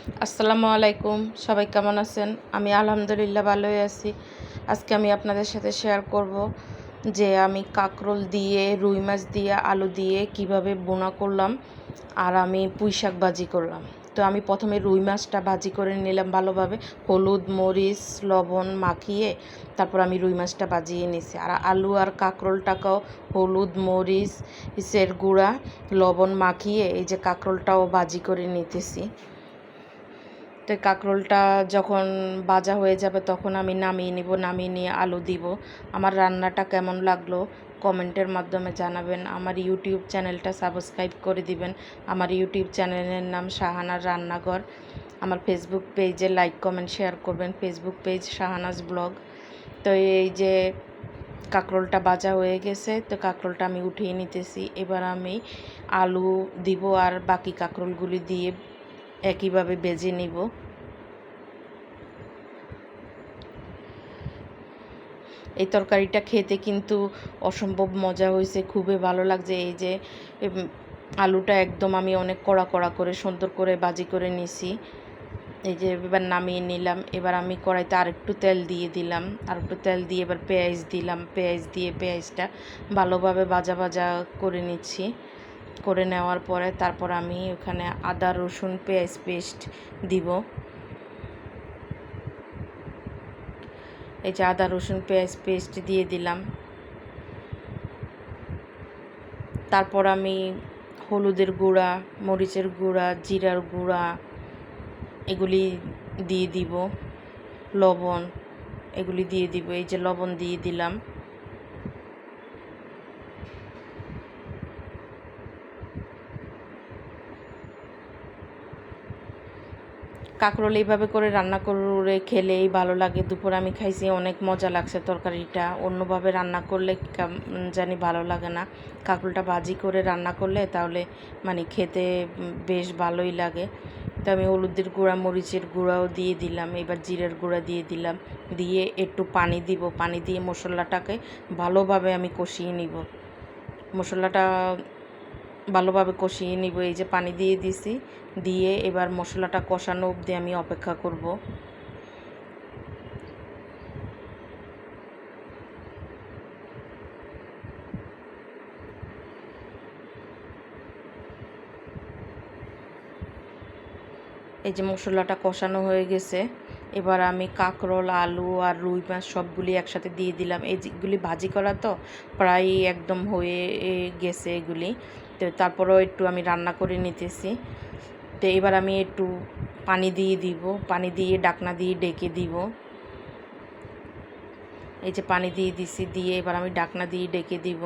আসসালামু আলাইকুম, সবাই কেমন আছেন? আমি আলহামদুলিল্লাহ ভালোই আছি। আজকে আমি আপনাদের সাথে শেয়ার করব যে আমি কাকরোল দিয়ে, রুই মাছ দিয়ে, আলু দিয়ে কীভাবে বোনা করলাম আর আমি পুঁই শাক ভাজি করলাম। তো আমি প্রথমে রুই মাছটা ভাজি করে নিলাম ভালোভাবে। হলুদ, মরিচ, লবণ মাখিয়ে তারপর আমি রুই মাছটা ভাজিয়ে নিছি। আর আলু আর কাঁকরোলটাকেও হলুদ, মরিচ, ইসের গুঁড়া, লবণ মাখিয়ে এই যে কাঁকরোলটাও ভাজি করে নিতেছি। তো কাঁকরোলটা যখন ভাজা হয়ে যাবে তখন আমি নামিয়ে নিব, নামিয়ে নিয়ে আলু দিব। আমার রান্নাটা কেমন লাগল কমেন্টের মাধ্যমে জানাবেন। আমার ইউটিউব চ্যানেলটা সাবস্ক্রাইব করে দিবেন। আমার ইউটিউব চ্যানেলের নাম শাহানার রান্নাঘর। আমার ফেসবুক পেজে লাইক, কমেন্ট, শেয়ার করবেন। Facebook page Shahanaz blog. তো এই যে কাঁকরোলটা ভাজা হয়ে গেছে, তো কাঁকরোলটা আমি উঠিয়ে নিতেছি। এবার আমি আলু দিব আর বাকি কাঁকরোলগুলি দিয়ে একইভাবে বেজে নিব। এই তরকারিটা খেতে কিন্তু অসম্ভব মজা হয়েছে, খুবই ভালো লাগছে। এই যে আলুটা একদম আমি অনেক কড়া কড়া করে, সুন্দর করে বাজি করে নিছি। এই যে, এবার নামিয়ে নিলাম। এবার আমি কড়াইতে আরেকটু তেল দিয়ে দিলাম। আর একটু তেল দিয়ে এবার পেঁয়াজ দিলাম। পেঁয়াজ দিয়ে পেঁয়াজটা ভালোভাবে ভাজা ভাজা করে নিচ্ছি। করে নেওয়ার পরে তারপর আমি ওখানে আদা, রসুন, পেঁয়াজ পেস্ট দিব। এই যে আদা, রসুন, পেঁয়াজ পেস্ট দিয়ে দিলাম। তারপর আমি হলুদের গুঁড়া, মরিচের গুঁড়া, জিরার গুঁড়া এগুলি দিয়ে দিব, লবণ এগুলি দিয়ে দিব, এই যে লবণ দিয়ে দিলাম। কাঁকরোল এইভাবে করে রান্না করে খেলেই ভালো লাগে। দুপুর আমি খাইছি, অনেক মজা লাগছে তরকারিটা। অন্যভাবে রান্না করলে জানি ভালো লাগে না। কাঁকরোলটা ভাজি করে রান্না করলে তাহলে মানে খেতে বেশ ভালোই লাগে। তো আমি হলুদের গুঁড়া, মরিচের গুঁড়াও দিয়ে দিলাম। এবার জিরের গুঁড়া দিয়ে দিলাম। দিয়ে একটু পানি দিব। পানি দিয়ে মশলাটাকে ভালোভাবে আমি কষিয়ে নিব। মশলাটা ভালোভাবে কষিয়ে নিব। এই যে পানি দিয়ে দিছি। দিয়ে এবার মশলাটা কষানো অবধি আমি অপেক্ষা করব। এই যে মশলাটা কষানো হয়ে গেছে। এবার আমি কাঁকরোল, আলু আর রুই মাছ সবগুলি একসাথে দিয়ে দিলাম। এইগুলি ভাজি করা তো? প্রায় একদম হয়ে গেছে এগুলি। তো তারপরেও একটু আমি রান্না করে নিতেছি। তো এবার আমি একটু পানি দিয়ে দিব। পানি দিয়ে ডাকনা দিয়ে ডেকে দিব। এই যে পানি দিয়ে দিছি, দিয়ে এবার আমি ডাকনা দিয়ে ডেকে দিব।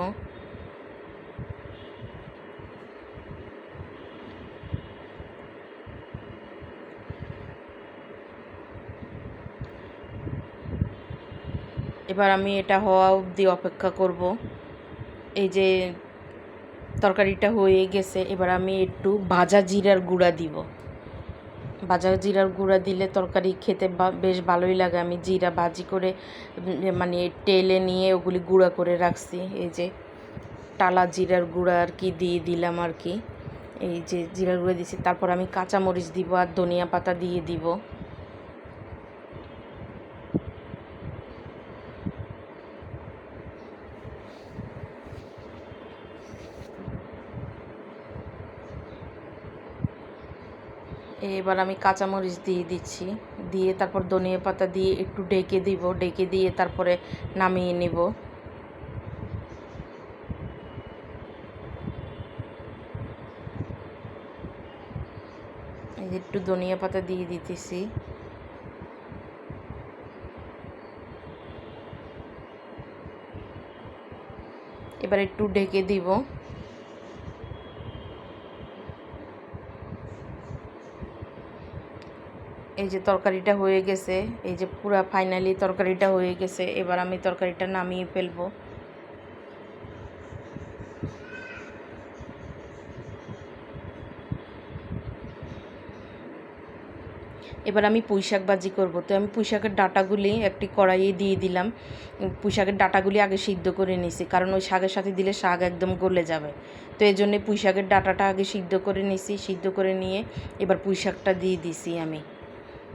এবার আমি এটা হওয়া অবধি অপেক্ষা করব। এই যে তরকারিটা হয়ে গেছে, এবার আমি একটু ভাজা জিরার গুঁড়া দিব। ভাজা জিরার গুঁড়া দিলে তরকারি খেতে বেশ ভালোই লাগে। আমি জিরা ভাজি করে মানে টেলে নিয়ে ওগুলি গুঁড়া করে রাখছি। এই যে টালা জিরার গুঁড়া আর কি দিয়ে দিলাম আর কি। এই যে জিরার গুঁড়া দিছি, তারপর আমি কাঁচামরিচ দিব আর ধনিয়া পাতা দিয়ে দিব। এবার আমি কাঁচামরিচ দিয়ে দিচ্ছি। দিয়ে তারপর ধনিয়া পাতা দিয়ে একটু ডেকে দিব। ডেকে দিয়ে তারপরে নামিয়ে নেব। একটু ধনিয়া পাতা দিয়ে দিতেছি। এবার একটু ঢেকে দিব। এই যে তরকারিটা হয়ে গেছে, এই যে পুরা ফাইনালি তরকারিটা হয়ে গেছে, এবার আমি তরকারিটা নামিয়ে ফেলব। এবার আমি পুঁই শাক ভাজি করব। তো আমি পুঁই শাকের ডাটাগুলি একটি কড়াইয়ে দিয়ে দিলাম। পুঁই শাকের ডাটাগুলি আগে সিদ্ধ করে নিছি, কারণ ওই শাকের সাথে দিলে শাক একদম গলে যাবে। তো এই জন্যে পুঁই শাকের ডাটাটা আগে সিদ্ধ করে নিছি, সিদ্ধ করে নিয়ে এবার পুঁই শাকটা দিয়ে দিছি আমি।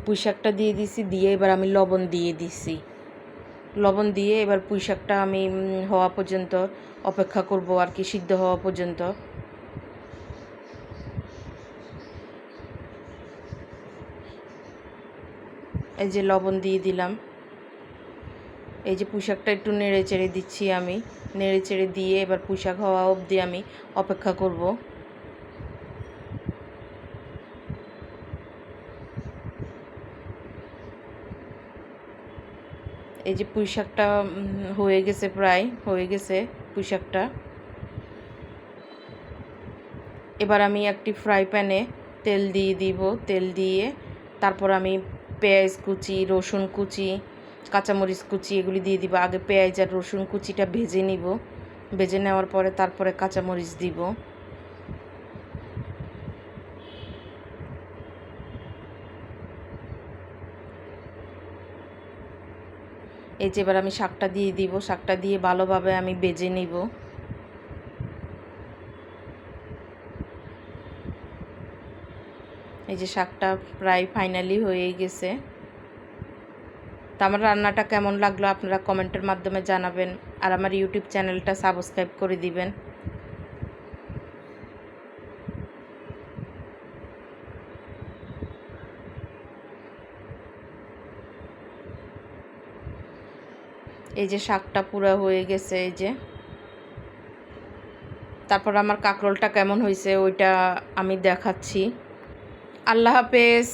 পুঁই শাকটা দিয়ে দিছি, দিয়ে এবার আমি লবণ দিয়ে দিছি। লবণ দিয়ে এবার পুঁই শাকটা আমি হওয়া পর্যন্ত অপেক্ষা করব আর কি, সিদ্ধ হওয়া পর্যন্ত। এই যে লবণ দিয়ে দিলাম। এই যে পুঁশাকটা একটু নেড়ে চেড়ে দিচ্ছি আমি। নেড়ে চেড়ে দিয়ে এবার পুঁশাক হওয়া অবধি আমি অপেক্ষা করব। এই যে পুঁইশাকটা হয়ে গেছে প্রায়, হয়ে গেছে পুঁইশাকটা। এবার আমি একটি ফ্রাই প্যানে তেল দিয়ে দিব, তেল দিয়ে তারপর আমি পেঁয়াজ কুচি, রসুন কুচি, কাঁচামরিচ কুচি এগুলি দিয়ে দিব। আগে পেঁয়াজ আর রসুন কুচিটা ভেজে নিব। ভেজে নেওয়ার পরে তারপরে কাঁচামরিচ দিব। এই যে এবার আমি শাকটা দিয়ে দিব। শাকটা দিয়ে ভালোভাবে আমি বেজে নিব। এই যে শাকটা প্রায় ফাইনালি হয়ে গেছে। তো আমার রান্নাটা কেমন লাগল আপনারা কমেন্টের মাধ্যমে জানাবেন। আর আমার ইউটিউব চ্যানেলটা সাবস্ক্রাইব করে দিবেন। এই যে শাকটা পুরা হয়ে গেছে, এই যে। তারপর আমার কাকরোলটা কেমন হয়েছে ওইটা আমি দেখাচ্ছি। আল্লাহ হাফেজ।